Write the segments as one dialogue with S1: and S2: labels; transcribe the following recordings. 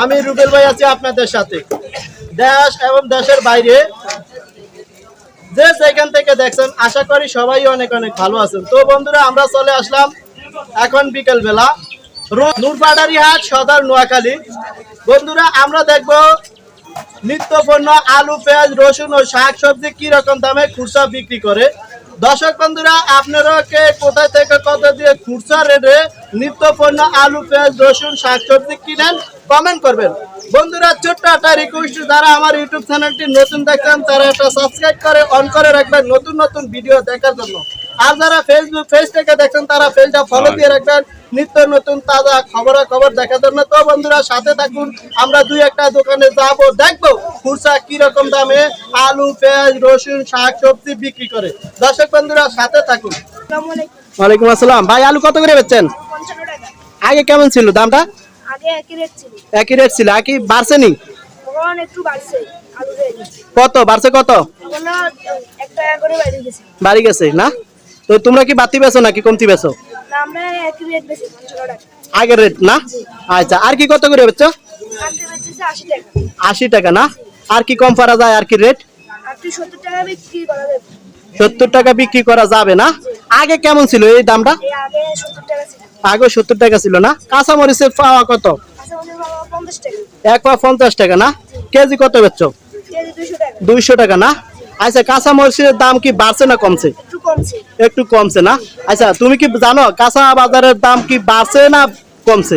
S1: আমি রুবেল ভাই আছি আপনাদের সাথে। দেশ এবং দেশের বাইরে। যে সেখান থেকে দেখছেন, আশা করি সবাই অনেক অনেক ভালো আছেন। তো বন্ধুরা, আমরা চলে আসলাম এখন বিকেল বেলা নূরপাড়ারি হাট, সদর, নোয়াখালী। বন্ধুরা, আমরা দেখব নিত্য আলু, পেঁয়াজ, রসুন ও শাক সবজি কি রকম দামে খুচরা বিক্রি করে। দর্শক বন্ধুরা আপনারা কে কোথায় থেকে কত দিয়ে খুচরা রেটে নিত্য পণ্য আলু পেঁয়াজ রসুন শাক সবজি কিনেন কমেন্ট করবেন। বন্ধুরা ছোট্ট একটা রিকোয়েস্ট যারা আমার ইউটিউব চ্যানেলটি নতুন দেখছেন তারা একটা সাবস্ক্রাইব করে অন করে রাখবেন নতুন নতুন ভিডিও দেখার জন্য। আর যারা ফেসবুক পেজ থেকে দেখছেন তারা পেজটা ফলো দিয়ে রাখবেন নিত্য নতুন তাজা খবর খবর দেখার জন্য। তো বন্ধুরা সাথে থাকুন আমরা দুই একটা দোকানে যাব দেখব খুচরা কি রকম দামে আলু পেঁয়াজ রসুন শাক সবজি বিক্রি করে? দর্শক বন্ধুরা সাথে থাকুন। ওয়ালাইকুম আসসালাম। ভাই আলু কত করে বেচছেন? আগে কেমন ছিল দামটা?
S2: একই রেট ছিল।
S1: একই বাড়ছে নি? কত? বাড়ছে কত?
S2: বেড়ে গেছে।
S1: না? তো তোমরা কি বাতি বেছো নাকি কমতি বেছো আগের রেট না? আচ্ছা আর কি কত করে বেচছো?
S2: আশি টাকা
S1: না? আর কি কম করা যায় আর কি রেট
S2: সত্তর টাকা বিক্রি করা যাবে।
S1: না? আগে কেমন ছিল এই দামটা?
S2: আগে সত্তর টাকা ছিল।
S1: না? কাঁচা মরিচের পাওয়া কত এক পা পঞ্চাশ টাকা না? কেজি কত বেচছো? দুইশো টাকা। না? আচ্ছা কাঁচা মরিচের দাম কি বাড়ছে না কমছে?
S2: একটু কমছে।
S1: না? আচ্ছা তুমি কি জানো কাঁচা বাজারের দাম কি বাড়ছে না কমছে?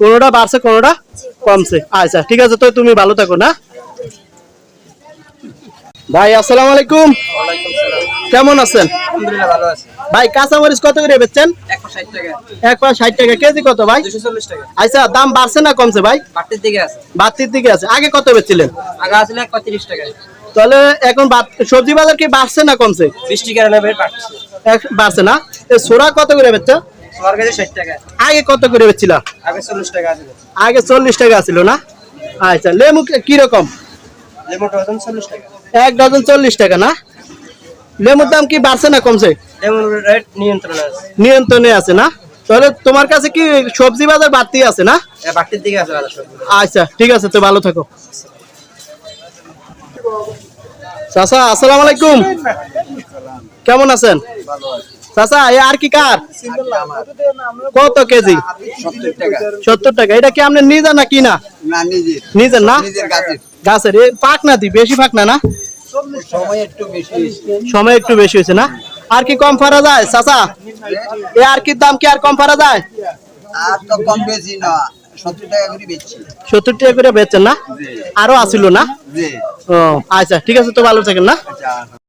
S2: কোনোটা বাড়ছে।
S1: কোনোটা কমছে। আচ্ছা ঠিক আছে তো তুমি ভালো থাকো না? ভাই আসসালামু আলাইকুম। কেমন আছেন? ভাই কাঁচামরিচ কত করে বেচছেন?
S3: একশো ষাট টাকা।
S1: কেজি কত ভাই? আচ্ছা দাম বাড়ছে না কমছে ভাই?
S3: বাড়তির দিকে আছে।
S1: আগে কত বেচছিলেন?
S3: আগে আসলে এক তিরিশ টাকা
S1: তাহলে এখন সবজি বাজার কি বাড়ছে না কমছে?
S3: বাড়ছে।
S1: না? সোরা কত করে বেচছো? আগে কত করে বেচছিল?
S3: আগে চল্লিশ টাকা আছে
S1: আগে চল্লিশ টাকা ছিল না? আচ্ছা লেবু কি রকম?
S3: লেমন ডজন চল্লিশ টাকা।
S1: এক ডজন চল্লিশ টাকা না? লেবুর দাম কি বাড়ছে না কমছে?
S3: নিয়ন্ত্রণ আছে।
S1: না? তাহলে তোমার কাছে কি সবজি বাজার বাড়তি আছে না? আচ্ছা ঠিক আছে তো ভালো থাকো। চাচা আসসালামু আলাইকুম। কেমন আছেন? চাচা এ আর কি কার? কত কেজি?
S4: সত্তর টাকা।
S1: এটা কি আপনি নিজের না কিনা?
S4: না নিজের।
S1: না?
S4: গাছের।
S1: পাক না দি বেশি পাক না না?
S4: সময় একটু বেশি
S1: হয়েছে। না? আর কি কম ফারা যায় চাচা? এ আর কি দাম কি আর কম ফারা যায়?
S4: আর তো কম বেশি না সত্তর টাকা করে
S1: বেচছেন না? আরও আসিল না? ও আচ্ছা ঠিক আছে তো ভালো থাকেন না?
S4: আচ্ছা।